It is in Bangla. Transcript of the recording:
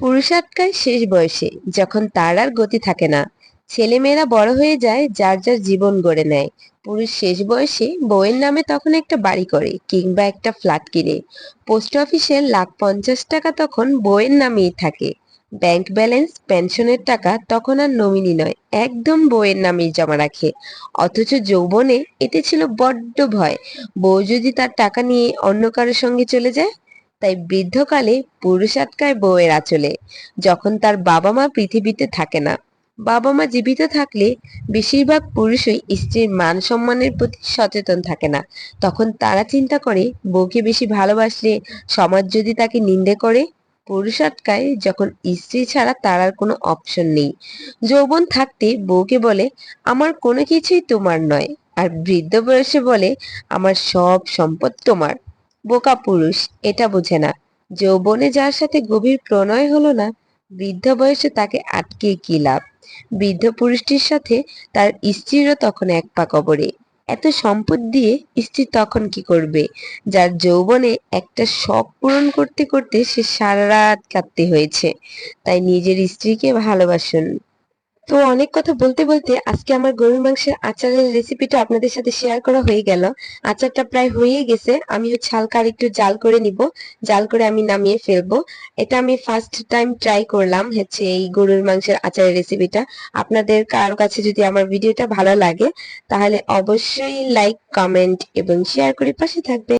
পুরুষাটকায় শেষ বয়সে, যখন তার আর গতি থাকে না। ছেলেমেয়েরা বড় হয়ে যায়, যার যার জীবন গড়ে নেয়। পুরুষ শেষ বয়সে বউয়ের নামে তখন একটা বাড়ি করে কিংবা একটা ফ্ল্যাট কিনে। পোস্ট অফিসে লাখ পঞ্চাশ টাকা তখন বউয়ের নামেই থাকে। ব্যাংক ব্যালেন্স, পেনশনের টাকা তখন আর নমিনি নয়, একদম বউয়ের নামেই জমা রাখে। অথচ যৌবনে এতে ছিল বড্ড ভয়। বউ যদি তার টাকা নিয়ে অন্য কারোর সঙ্গে চলে যায় তাই বৃদ্ধকালে পুরুষ আটকায় বউয়ের আঁচলে, যখন তার বাবা মা পৃথিবীতে থাকে না। বাবা মা জীবিত থাকলে বেশিরভাগ পুরুষই স্ত্রীর মান সম্মানের প্রতি সচেতন থাকে না। তখন তারা চিন্তা করে, বউকে বেশি ভালোবাসলে সমাজ যদি তাকে নিন্দে করে? পুরুষ আটকায় যখন স্ত্রী ছাড়া তার আর কোনো অপশন নেই। যৌবন থাকতে বউকে বলে, আমার কোনো কিছুই তোমার নয়। আর বৃদ্ধ বয়সে বলে, আমার সব সম্পদ তোমার। বোকা পুরুষ, এটা বোঝে না। যৌবনে যার সাথে গভীর প্রণয় হলো না, বৃদ্ধ বয়সে তাকে আটকে কি লাভ? বৃদ্ধ পুরুষটির সাথে তার স্ত্রীরও তখন এক পা কবরে। এত সম্পদ দিয়ে স্ত্রী তখন কি করবে? যার যৌবনে একটা শখ পূরণ করতে করতে সে সারা রাত কাঁদতে হয়েছে। তাই নিজের স্ত্রীকে ভালোবাসুন। তো অনেক কথা বলতে বলতে আজকে আমার গরুর মাংসের আচারের রেসিপিটা আপনাদের সাথে শেয়ার করা হয়ে গেল। আচারটা প্রায় হয়ে গেছে। আমি হালকা আর একটু জাল করে নিব। জাল করে আমি নামিয়ে ফেলব। এটা আমি ফার্স্ট টাইম ট্রাই করলাম হচ্ছে এই গরুর মাংসের আচারের রেসিপিটা আপনাদের কারও কাছে যদি আমার ভিডিওটা ভালো লাগে, তাহলে অবশ্যই লাইক কমেন্ট এবং শেয়ার করে পাশে থাকবে